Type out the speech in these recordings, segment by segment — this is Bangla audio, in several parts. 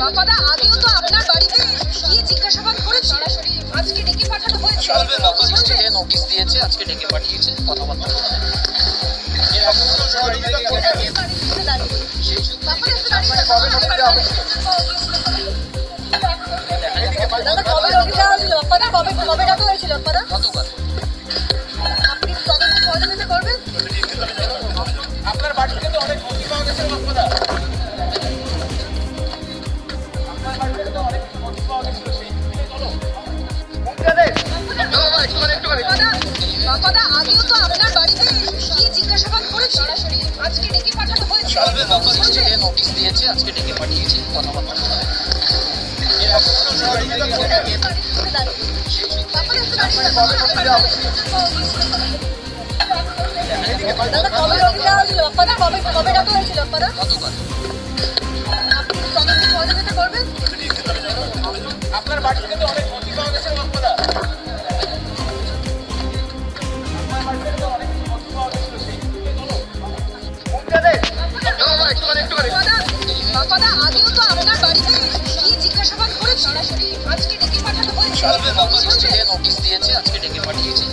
বাপাদা আগেও তো আপনার বাড়িতে গিয়ে জিজ্ঞাসাবাদ করেছি আজকে ডেকে পাঠানো হয়েছে চলবে বাবা স্টেজে নোটিশ দিয়েছে আজকে ডেকে পাঠিয়েছে কথাবার্তা বলবে। দাদা কবে কবে কবে ডাকা হয়েছিল বাপ্পাদা গতকাল বাপ্পাদা আগেও তো আপনার বাড়িতে গিয়ে জিজ্ঞাসাবাদ করেছি। আজকে ডেকে পাঠানো হয়েছে। চলবে বাবা স্টেজে নোটিশ দিয়েছে আজকে ডেকে পাঠিয়েছে কথাবার্তা। দাদা কবে কবে কবে হয়েছিল বাপ্পাদা গতকাল। আপনি আগেও তো আপনার বাড়িতে গিয়ে জিজ্ঞাসাবাদ করেছি? আজকে ডেকে পাঠানো হয়েছে চলবে বাবা স্টেজে নোটিশ দিয়েছে আজকে ডেকে পাঠিয়েছে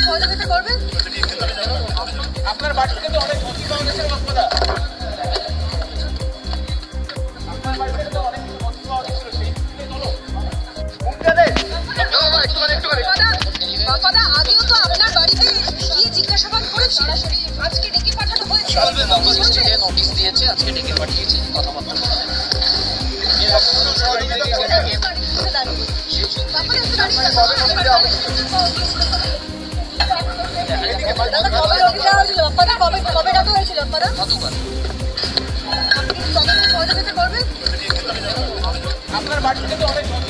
সহযোগিতা করবেন? আপনার বাড়ি থেকে অনেক নথি পাওয়া গেছে আগেও তো আপনার বাড়িতে গিয়ে জিজ্ঞাসাবাদ করেছি। আজকে ডেকে পাঠানো হয়েছে। চলবে বাবা স্টেজে নোটিশ দিয়েছে আজকে ডেকে পাঠিয়েছে কথাবার্তা বলবে। দাদা কবে রোগী দেওয়া